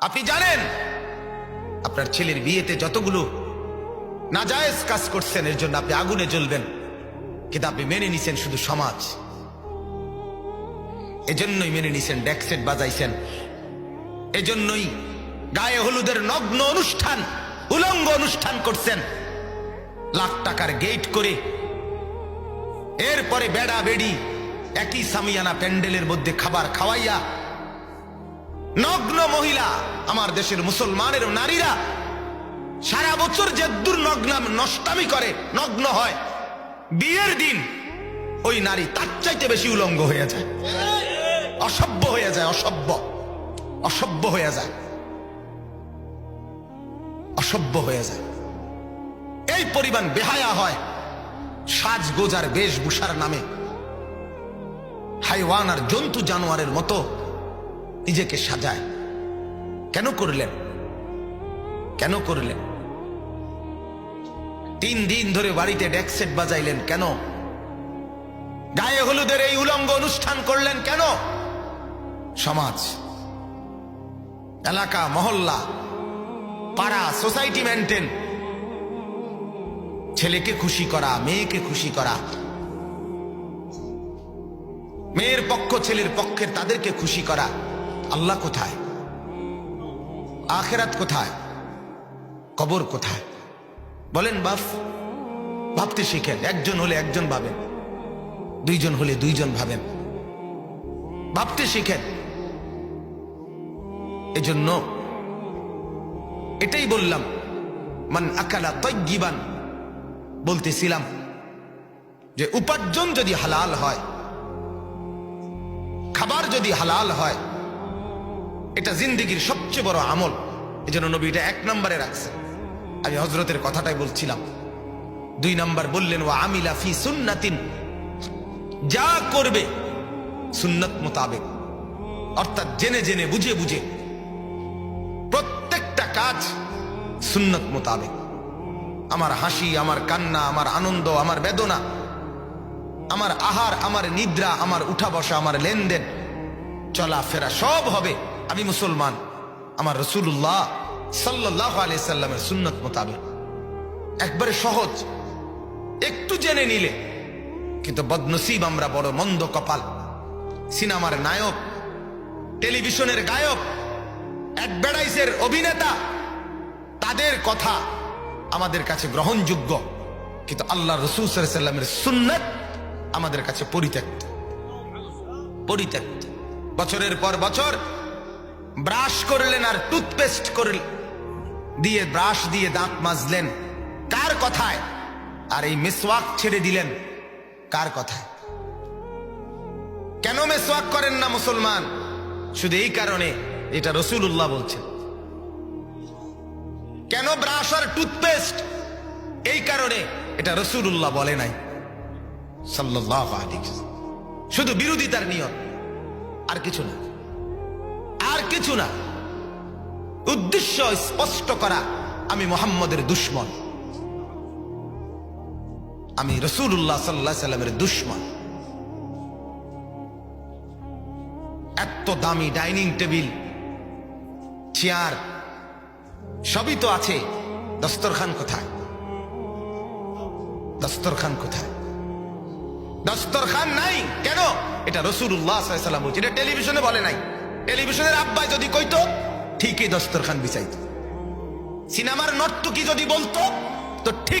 আপনি জানেন, আপনার ছেলের বিয়েতে যতগুলো নাজায়েজ কাজ করছেন, এর জন্য আপনি আগুনে জ্বলবেন। কিন্তু আপনি মেনে নিছেন শুধু সমাজ। এজন্যই মেনে নিছেন ডেকসেট বাজাইছেন। এজন্যই গায়ে হলুদের নগ্ন অনুষ্ঠান, উলঙ্গ অনুষ্ঠান করছেন। লাখ টাকার গেট করে এরপরে বেড়া বেড়ি একই সামিয়ানা প্যান্ডেলের মধ্যে খাবার খাওয়াইয়া নগ্ন মহিলা আমার দেশের মুসলমানের নারীরা সারা বছর যে দুর্নগ্নাম নষ্টামি করে, নগ্ন হয়। বিয়ের দিন ওই নারী তার চাইতে বেশি উলঙ্গ হয়ে যায়। অসভ্য হয়ে যায়, অসভ্য। অসভ্য হয়ে যায়। অসভ্য হয়ে যায়। এই পরিমাণ বেহায়া হয় সাজগোজার বেশভূষার নামে। হাইওয়ান আর জন্তু জানোয়ারের মতো নিজেকে সাজায়। কেন করলেন? কেন করলেন? তিন দিন ধরে বাড়িতে ডেকসেট বাজাইলেন কেন? গায়ে হলুদের এই উলঙ্গ অনুষ্ঠান করলেন কেন? সমাজ, এলাকা, মহল্লা, পাড়া, সোসাইটি মেনটেন। ছেলেকে খুশি করা, মেয়েকে খুশি করা। মেয়ের পক্ষ, ছেলের পক্ষের তাদেরকে খুশি করা। আল্লাহ কোথায়? আখেরাত কোথায়? কবর কোথায়? বলেন, বাপ, ভাবতে শিখেন। একজন হলে একজন ভাবেন, দুইজন হলে দুইজন ভাবেন। ভাবতে শিখেন। এজন্য এটাই বললাম, মান আকালা তৈগিবান বলতেছিলাম যে, উপার্জন যদি হালাল হয়, খাবার যদি হালাল হয় এটা জিন্দিগির সবচেয়ে বড় আমল। এই জন্য নবী এটা এক নম্বরে রাখছে। আমি হজরতের কথাটাই বলছিলাম। দুই নম্বর বললেন ও আমিলা ফি সুন্নাতিন। যা করবে সুন্নত মোতাবেক। অর্থাৎ জেনে জেনে বুঝে বুঝে প্রত্যেকটা কাজ সুন্নত মোতাবেক। আমার হাসি, আমার কান্না, আমার আনন্দ, আমার বেদনা, আমার আহার, আমার নিদ্রা, আমার উঠা বসা, আমার লেনদেন, চলাফেরা সব হবে। আমি মুসলমান। আমার রসুল্লাহ সাল্লাহ আলিয়াল্লামের সুন্নত মোতাবেক। একবারে সহজ। একটু জেনে নিলে। কিন্তু বদনসিব আমরা বড় মন্দ কপাল। সিনেমার নায়ক, টেলিভিশনের গায়ক অ্যাডভার্টাইজের অভিনেতা, তাদের কথা আমাদের কাছে গ্রহণযোগ্য। কিন্তু আল্লাহ রসুল সাল্লামের সুন্নত আমাদের কাছে পরিত্যক্ত। পরিত্যক্ত। বছরের পর বছর ব্রাশ করলেন আর টুথপেস্ট করলেন দিয়ে ব্রাশ দিয়ে দাঁত মাজলেন। কার কথায়? আর এই মেসওয়াক ছেড়ে দিলেন। কার কথায়? কেন মেসওয়াক করেন না মুসলমান? শুধু এই কারণে এটা রসুল্লাহ বলছেন। কেন ব্রাশ আর টুথপেস্ট? এই কারণে এটা রসুল্লাহ বলে নাই। সাল্লাহ শুধু বিরোধিতার নিয়ম আর কিছু না। কিছু না। উদ্দেশ্য স্পষ্ট করা, আমি মোহাম্মদের দুশ্মন। আমি রসুল্লাহ সাল্লাহ সাল্লামের দুশ্মন। এত দামি ডাইনিং টেবিল, চেয়ার, সবই তো আছে। দস্তরখান কোথায়? দস্তরখান কোথায়? দস্তরখান নাই। কেন? এটা রসুল্লাহ সাল্লাম বলছে এটা টেলিভিশনে বলে নাই। টেলিভিশনের আব্বাই যদি কইতো ঠিকই দস্তরখান বিচাইত। সিনেমার নর্তকি যদি বলতো তো ঠিক